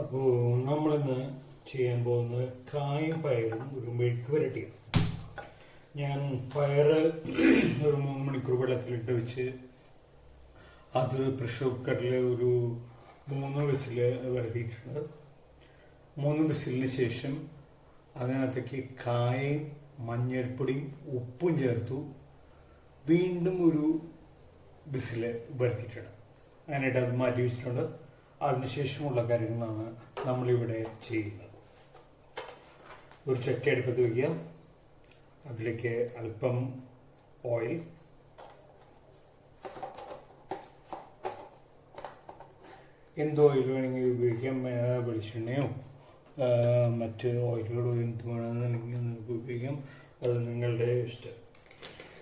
അപ്പോൾ നമ്മളിന്ന് ചെയ്യാൻ പോകുന്ന കായും പയറും ഒരു മെഴുക്ക് വരട്ടിയാണ്. ഞാൻ പയറ് ഒരു മൂന്ന് മണിക്കൂർ വെള്ളത്തിലിട്ട് വെച്ച് അത് പ്രഷർ കുക്കറിൽ ഒരു മൂന്ന് വിസിൽ വരുത്തിയിട്ടുണ്ട് മൂന്ന് വിസിലിന് ശേഷം അതിനകത്തേക്ക് കായയും മഞ്ഞൾപ്പൊടിയും ഉപ്പും ചേർത്തു വീണ്ടും ഒരു വിസിൽ വരുത്തിയിട്ടുണ്ട് അതിനായിട്ട് അത് മാറ്റി വെച്ചിട്ടുണ്ട്. അതിനുശേഷമുള്ള കാര്യങ്ങളാണ് നമ്മളിവിടെ ചെയ്യുന്നത്. ഒരു ചട്ടി അടുപ്പത്ത് വയ്ക്കുക അതിലേക്ക് അല്പം ഓയിൽ എന്ത് ഓയിൽ വേണമെങ്കിൽ ഉപയോഗിക്കാം. വെളിച്ചെണ്ണയോ മറ്റ് ഓയിലുകളോ എന്ത് വേണമെന്നുണ്ടെങ്കിൽ നിങ്ങൾക്ക് ഉപയോഗിക്കാം. അത് നിങ്ങളുടെ ഇഷ്ടം.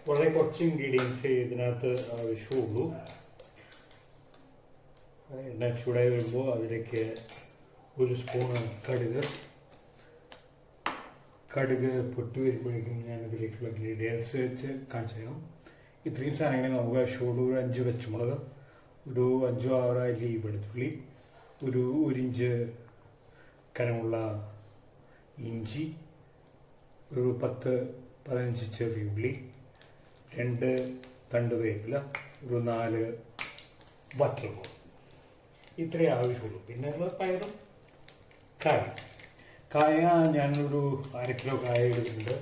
വളരെ കുറച്ച് ഇൻഗ്രീഡിയൻസ് ഇതിനകത്ത് ആവശ്യമുള്ളൂ. എണ്ണ ചൂടായി വരുമ്പോൾ അതിലേക്ക് ഒരു സ്പൂൺ കടുക്. കടുക് പൊട്ടി വരുമ്പോഴേക്കും ഞാൻ ഇതിലേക്കുള്ള ഇൻഗ്രീഡിയൻസ് വെച്ച് കാണിച്ചു തരാം. ഇത്രയും സാധനങ്ങൾ നമുക്ക് ആവശ്യമുള്ളൂ അഞ്ച് പച്ചമുളക് ഒരു അഞ്ചോ ആറോ അല്ലി വെളുത്തുള്ളി ഒരു ഒരു ഇഞ്ച് കനമുള്ള ഇഞ്ചി ഒരു പത്ത് പതിനഞ്ച് ചെറിയ ഉള്ളി രണ്ട് തണ്ട് വേപ്പില ഒരു നാല് വറ്റൽമുളക്. ഇത്രയേ ആവശ്യമുള്ളൂ. പിന്നെ ഉള്ളത് പയറും കായ. കായ ഞാനൊരു അര കിലോ കായ എടുക്കുന്നുണ്ട്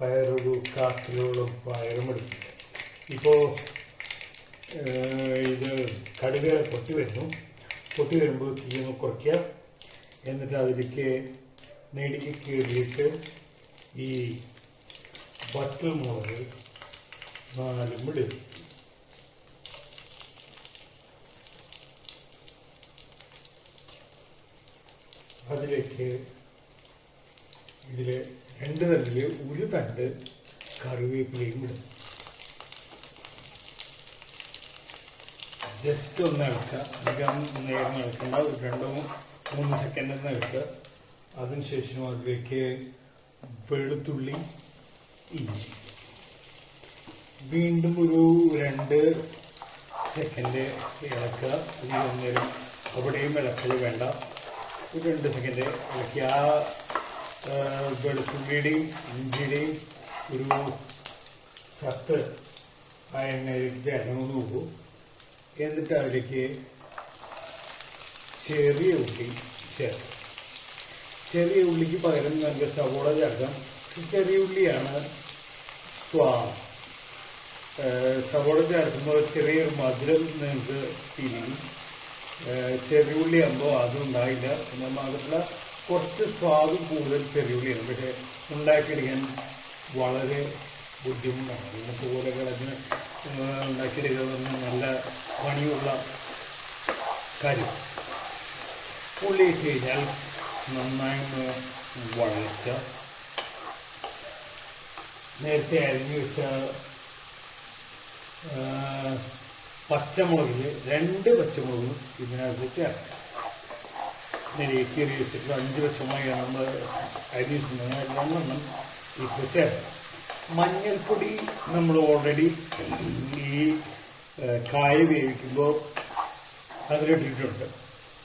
പയറൊരു കാ കിലോളം പയറും എടുക്കുന്നുണ്ട് ഇപ്പോൾ ഇത് കടുക് പൊട്ടി വരുന്നു. പൊട്ടി വരുമ്പോൾ തീയൊന്ന് കുറയ്ക്കുക. എന്നിട്ട് അതിലേക്ക് നെടുക്കി കീറിയിട്ട് ഈ ബട്ടർ മുളക് നാലും ഇടും അതിലേക്ക് ഇതിൽ രണ്ട് തണ്ടിൽ ഒരു തണ്ട് കറിവേപ്പിലയും ഇടും. ജസ്റ്റ് ഒന്ന് ഇളക്കുക. അധികം നേരം ഇളക്കേണ്ട. ഒരു രണ്ടോ മൂന്ന് സെക്കൻഡ് ഒന്ന് ഇളക്കുക. അതിനുശേഷം അതിലേക്ക് വെളുത്തുള്ളി ഇഞ്ചി. വീണ്ടും ഒരു രണ്ട് സെക്കൻഡ് ഇളക്കുക. അധികം നേരം അവിടെയും ഇളക്കൽ വേണ്ട. ഒരു രണ്ട് സെക്കൻഡ് ഇളക്കി ആ വെളുത്തുള്ളിയുടെയും ഇഞ്ചിയുടെയും ഒരു സത്ത് ആ എണ്ണയിലേക്ക് ഇറങ്ങുന്നു നോക്കൂ. എന്നിട്ട് അതിലേക്ക് ചെറിയ ഉള്ളി ചേർത്ത് ചെറിയ ഉള്ളിക്ക് പകരം നമുക്ക് സവോള ചേർക്കാം. ചെറിയ ഉള്ളിയാണ് സ്വാ സവോള ചേർക്കുമ്പോൾ ചെറിയൊരു മധുരം നിങ്ങൾക്ക് ഫീൽ ചെയ്യും. ഏഹ് ചെറിയ ഉള്ളി ആകുമ്പോൾ അതും ഉണ്ടായില്ല പിന്നെ മാത്രമല്ല കുറച്ച് സ്വാദ് കൂടുതൽ ചെറിയ ഉള്ളിയാണ്. പക്ഷേ ഉണ്ടാക്കിയെടുക്കാൻ വളരെ ബുദ്ധിമുട്ടാണ്. പിന്നെ പോലെ കിടന്ന് ഉണ്ടാക്കിയെടുക്കുന്ന നല്ല പണിയുള്ള കാര്യം. ഉള്ളി ഇട്ട് കഴിഞ്ഞാൽ നന്നായി വളർച്ച നേരത്തെ അരിഞ്ഞു വെച്ച പച്ചമുളകിൽ രണ്ട് പച്ചമുളകും ഇതിനകത്ത് ചേർക്കാം നെരിയേക്ക് വെച്ചിട്ട് അഞ്ച് പച്ചമുളകാണ് നമ്മൾ അരി വെച്ചിട്ടുണ്ടെങ്കിൽ രണ്ടെണ്ണം ഇപ്പോൾ ചേർക്കാം മഞ്ഞൾപ്പൊടി നമ്മൾ ഓൾറെഡി ഈ കായ വേവിക്കുമ്പോൾ അതിലിട്ടിട്ടുണ്ട്.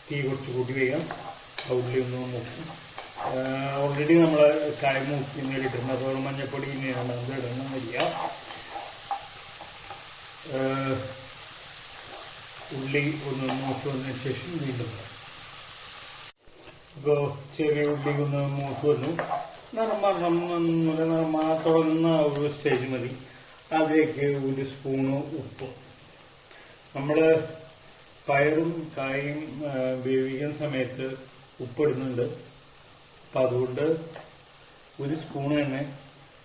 തീ കുറച്ച് കൂട്ടി വേഗം ഉള്ളി ഒന്ന് നോക്കും ഓൾറെഡി നമ്മൾ കായ മൂക്കി നേരിട്ടുണ്ട് അപ്പോൾ മഞ്ഞൾപ്പൊടി ഇനിയാണ് അത് ഇടണം ഏഹ് ഉള്ളി ഒന്ന് മൂത്ത് വന്നതിന് ശേഷം വീണ്ടും ഇപ്പോൾ ചെറിയ ഉള്ളി ഒന്ന് മൂത്ത് വന്നു. നിറമാറണം നർമ്മ തുടങ്ങുന്ന ഒരു സ്റ്റേജ് മതി. അതിലേക്ക് ഒരു സ്പൂണ് ഉപ്പ്. നമ്മൾ പയറും കായും വേവിക്കുന്ന സമയത്ത് ഉപ്പിടുന്നുണ്ട് അപ്പം അതുകൊണ്ട് ഒരു സ്പൂൺ തന്നെ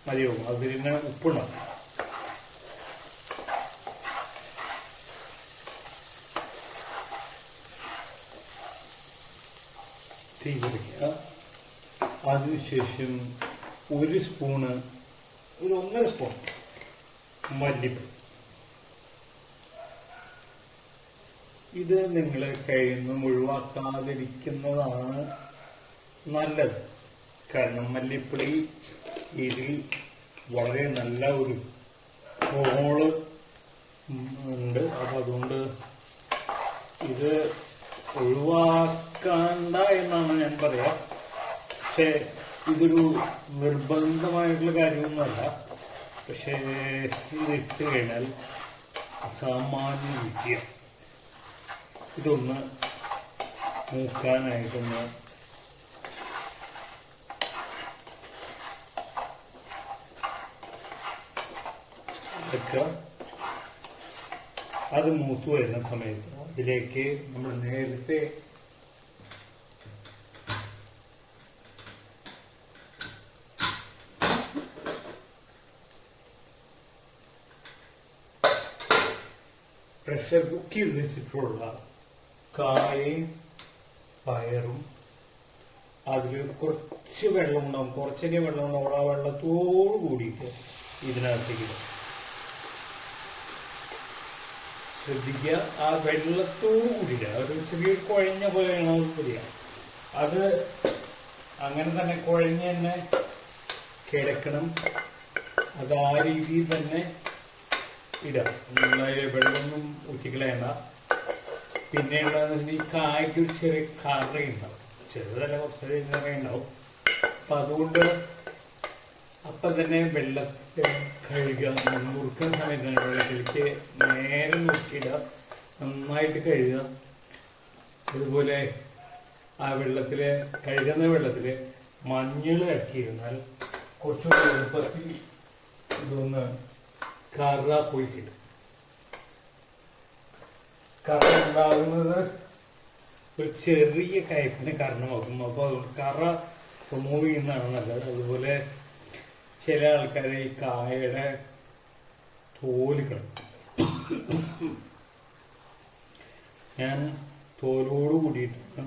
മതിയാവും. അതിൽ തന്നെ ഉപ്പുണ്ടാവും തീ അതിനുശേഷം ഒരു സ്പൂണ് ഒരു ഒന്നര സ്പൂൺ മല്ലിപ്പൊടി. ഇത് നിങ്ങൾ കഴിയുന്നതും ഒഴിവാക്കാതിരിക്കുന്നതാണ് നല്ലത്. കാരണം മല്ലിപ്പൊടി ഇതിൽ വളരെ നല്ല ഒരു ഹോൾ ഉണ്ട്. അപ്പം അതുകൊണ്ട് ഇത് ഒഴിവാക്കണ്ട പക്ഷേ ഇതൊരു നിർബന്ധമായിട്ടുള്ള കാര്യമൊന്നുമല്ല. പക്ഷേ ഇത് ഇട്ട് കഴിഞ്ഞാൽ അസാമാന്യ വിദ്യ. ഇതൊന്ന് നോക്കാനായിട്ടൊന്ന് അത് മൂത്തു വരുന്ന സമയത്ത് അതിലേക്ക് നമ്മൾ നേരത്തെ പ്രഷർ കുക്ക് ചെയ്ത് വെച്ചിട്ടുള്ള കായയും പയറും അതിൽ കുറച്ച് വെള്ളം ഉണ്ടാവും കുറച്ചെങ്കിലും വെള്ളം ഉണ്ടാവും ആ വെള്ളത്തോട് കൂടിയിട്ട് ഇതിനകത്തേക്ക്. ശ്രദ്ധിക്കുക. ആ വെള്ളത്തോട് കൂടിയില്ല ഒരു ചെറിയ കുഴഞ്ഞ പോലെയാണ് അത് അത് അങ്ങനെ തന്നെ കുഴഞ്ഞ് തന്നെ കിടക്കണം. അത് ആ രീതിയിൽ തന്നെ ഇടാം നമ്മളതിൽ വെള്ളമൊന്നും ഊറ്റിക്കളയണ്ട പിന്നെ ഉള്ളതെന്ന് ഈ കായ്ക്ക് ഒരു ചെറിയ കറയുണ്ടാവും ചെറുതല്ല കുറച്ച് കറിയുണ്ടാവും അപ്പൊ അതുകൊണ്ട് അപ്പം തന്നെ വെള്ളത്തിൽ കഴുകുക. സമയത്ത് തന്നെ വെള്ളത്തിലേക്ക് നേരെ നോക്കിയിടുക നന്നായിട്ട് കഴുകുക. അതുപോലെ ആ വെള്ളത്തിൽ കഴുകുന്ന വെള്ളത്തിൽ മഞ്ഞൾ ഇറക്കിയിരുന്നാൽ കുറച്ചുകൂടി എളുപ്പത്തിൽ ഇതൊന്ന് കറ പോയി കിട്ടും കറ ഉണ്ടാകുന്നത് ഒരു ചെറിയ കയപ്പിന് കാരണമാകും. അപ്പോൾ കറ റിമൂവ് ചെയ്യുന്നതാണ് നല്ലത്. അതുപോലെ ചില ആൾക്കാർ ഈ കായയുടെ തോലുകൾ ഞാൻ തോലോട് കൂടിയിട്ട്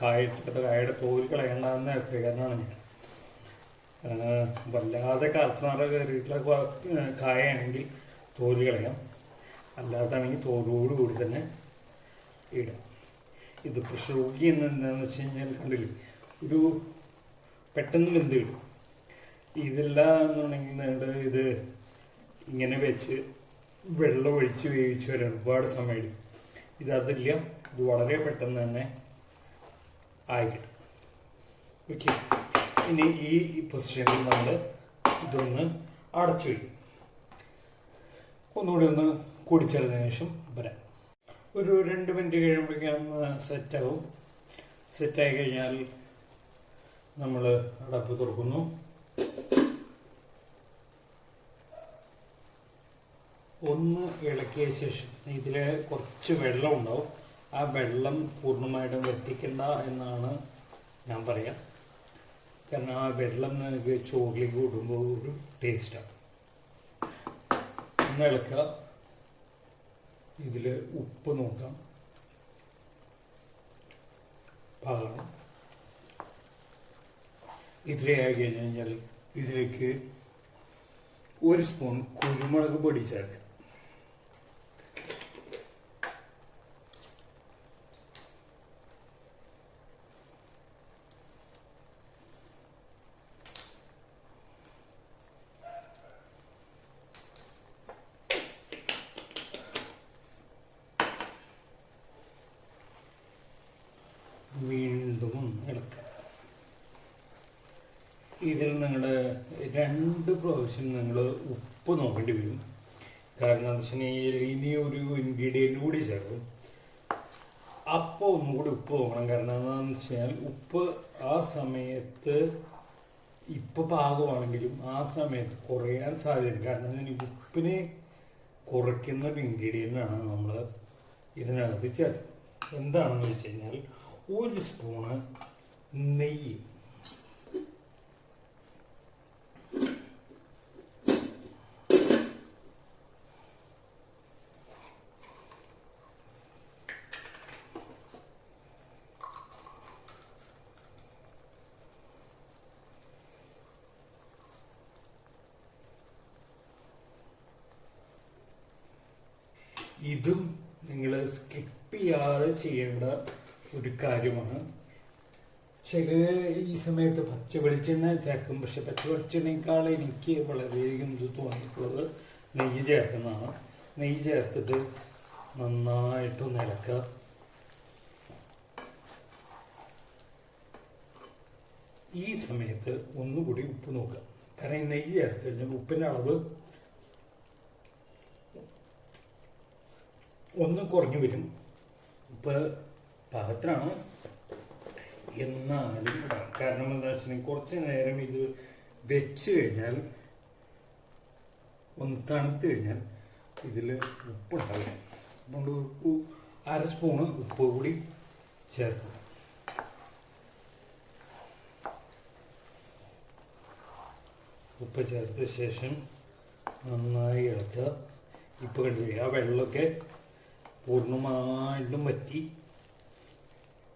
കായ കായയുടെ തോൽ കളയണ്ടെന്ന അഭിപ്രായക്കാരനാണ് ഞാൻ. വല്ലാതെ കറുത്തറ കയറിയിട്ടുള്ള കായയാണെങ്കിൽ തോൽ കളയാം. അല്ലാത്താണെങ്കിൽ തോലോട് കൂടി തന്നെ ഇടാം. ഇത് പ്രഷർ കുക്കി ചെയ്യുന്നത് എന്താണെന്ന് വെച്ച് കഴിഞ്ഞാൽ കണ്ടില്ലേ? ഒരു പെട്ടെന്ന് വെന്ത് കിട്ടും. ഇതല്ല എന്നുണ്ടെങ്കിൽ നിങ്ങളുടെ ഇത് ഇങ്ങനെ വെച്ച് വെള്ളം ഒഴിച്ച് വേവിച്ച് വരാൻ ഒരുപാട് സമയം എടുക്കും ഇത് അതില്ല ഇത് വളരെ പെട്ടെന്ന് തന്നെ ആയി കിട്ടും. ഓക്കെ ഇനി ഈ പൊസിഷനിൽ നമ്മൾ ഇതൊന്ന് അടച്ചു വയ്ക്കും ഒന്നുകൂടി ഒന്ന് കൂടിച്ചേർന്നതിന് ശേഷം വരാം. ഒരു രണ്ട് മിനിറ്റ് കഴിയുമ്പോഴേക്കും സെറ്റാവും സെറ്റായി കഴിഞ്ഞാൽ നമ്മൾ അടപ്പ് തുറക്കുന്നു. ഒന്ന് ഇളക്കിയ ശേഷം ഇതിൽ കുറച്ച് വെള്ളം ഉണ്ടാവും. ആ വെള്ളം പൂർണമായിട്ടും വെട്ടിക്കണ്ട എന്നാണ് ഞാൻ പറയാം. കാരണം ആ വെള്ളം നിങ്ങൾക്ക് ചോറിലേക്ക് കൂടുമ്പോൾ ഒരു ടേസ്റ്റാണ് ഒന്ന് ഇളക്കുക. ഇതിൽ ഉപ്പ് നോക്കാം. പാകണം ഇത്രയാക്കി കഴിഞ്ഞ് കഴിഞ്ഞാൽ ഇതിലേക്ക് ഒരു സ്പൂൺ കുരുമുളക് പൊടി ചേർക്കാം വീണ്ടും ഒന്ന് ഇളക്കുക ഇതിൽ നിങ്ങൾ രണ്ട് പ്രാവശ്യം നിങ്ങൾ ഉപ്പ് നോക്കേണ്ടി വരും. കാരണം എന്താ വെച്ചിട്ടുണ്ടെങ്കിൽ ഇനി ഒരു ഇൻഗ്രീഡിയന്റ് കൂടി ചേർക്കും. അപ്പോൾ ഒന്നും കൂടി ഉപ്പ് നോക്കണം. കാരണം എന്താണെന്ന് വെച്ച് കഴിഞ്ഞാൽ ഉപ്പ് ആ സമയത്ത് ഇപ്പം പാകമാണെങ്കിലും ആ സമയത്ത് കുറയാൻ സാധ്യതയുണ്ട്. കാരണം ഇതിന് ഉപ്പിനെ കുറയ്ക്കുന്ന ഒരു ഇൻഗ്രീഡിയന്റാണ് നമ്മൾ ഇതിനകത്ത് ചേർക്കുന്നത്. എന്താണെന്ന് വെച്ച് കഴിഞ്ഞാൽ ഒരു സ്പൂണ് നെയ്യ്. ഇതും നിങ്ങൾ സ്കിപ്പ് ചെയ്യാതെ ചെയ്യേണ്ട ഒരു കാര്യമാണ്. ചില ഈ സമയത്ത് പച്ച വെളിച്ചെണ്ണ ചേർക്കും. പക്ഷെ പച്ച വെളിച്ചെണ്ണയേക്കാൾ എനിക്ക് വളരെയധികം ഇത് തോന്നിയിട്ടുള്ളത് നെയ്യ് ചേർക്കുന്നതാണ്. നെയ്യ് ചേർത്തിട്ട് നന്നായിട്ട് ഇളക്കുക. ഈ സമയത്ത് ഒന്നുകൂടി ഉപ്പ് നോക്കുക. കാരണം ഈ നെയ്യ് ചേർത്ത് കഴിഞ്ഞാൽ ഉപ്പിന്റെ അളവ് ഒന്ന് കുറഞ്ഞു വരും. ഇപ്പോൾ പാകത്തിനാണ് എന്നാലും ഇടാം കാരണം എന്താ വെച്ചിട്ടുണ്ടെങ്കിൽ കുറച്ച് നേരം ഇത് വെച്ച് കഴിഞ്ഞാൽ ഒന്ന് തണുത്ത് കഴിഞ്ഞാൽ ഇതിൽ ഉപ്പുണ്ടാവില്ല. അതുകൊണ്ട് ഉപ്പ് അര സ്പൂണ് ഉപ്പ് കൂടി ചേർക്കും. ഉപ്പ് ചേർത്ത ശേഷം നന്നായി ഇളക്കുക. ഇപ്പം കണ്ടുപോയി ആ വെള്ളമൊക്കെ പൂർണമായിട്ടും വറ്റി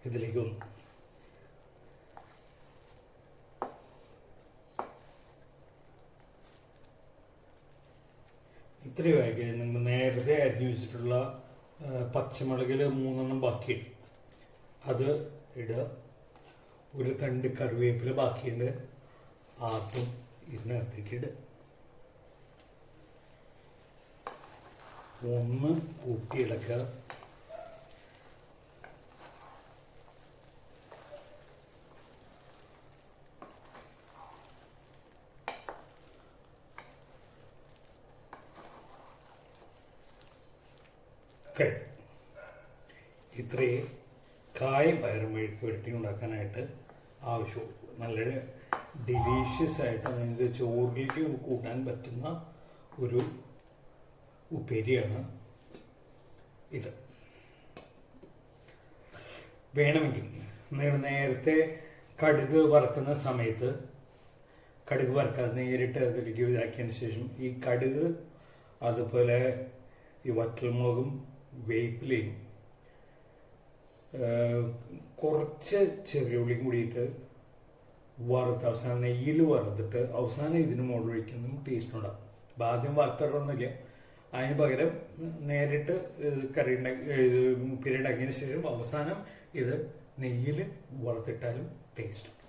ഇതിലേക്ക് വന്നു. ഇത്രയുമാക്കി നിങ്ങൾ നേരത്തെ അരിഞ്ഞു വെച്ചിട്ടുള്ള പച്ചമുളകിൽ മൂന്നെണ്ണം ബാക്കിയുണ്ട്. അത് ഇടുക ഒരു തണ്ട് കറിവേപ്പില ബാക്കിയുണ്ട്. ആർത്തും ഇതിനകത്തേക്ക് ഇടുക ഒന്ന് കൂട്ടി ഇളക്കുക കഴിയും ഇത്രയും കായം പയറും മെഴുക്ക് ഉണ്ടാക്കാനായിട്ട് ആവശ്യമുള്ളൂ നല്ല ഡിലീഷ്യസ് ആയിട്ട് നിങ്ങൾക്ക് ചോറിലേക്ക് കൂട്ടാൻ പറ്റുന്ന ഒരു ഉപ്പേരിയാണ് ഇത്. വേണമെങ്കിൽ നേരത്തെ കടുക് വറുക്കുന്ന സമയത്ത് കടുക് വറുക്കാതെ നേരിട്ട് അതിലേക്ക് ഇതാക്കിയതിന് ശേഷം ഈ കടുക് അതുപോലെ ഈ വറ്റൽമുളകും വേപ്പിലയും കുറച്ച് ചെറിയ ഉള്ളിയും കൂടിയിട്ട് വറുത്ത് അവസാനം നെയ്യിൽ വറുത്തിട്ട് അവസാനം ഇതിന് മുകളിൽ ഒഴിക്കുന്നതും ടേസ്റ്റ് ഉണ്ടാകും അപ്പം ആദ്യം വറുത്തിടണമെന്നില്ല അതിന് പകരം നേരിട്ട് കറി ഉണ്ടാക്കി ശേഷം അവസാനം ഇത് നെയ്യിൽ വറുത്തിട്ടാലും ടേസ്റ്റ്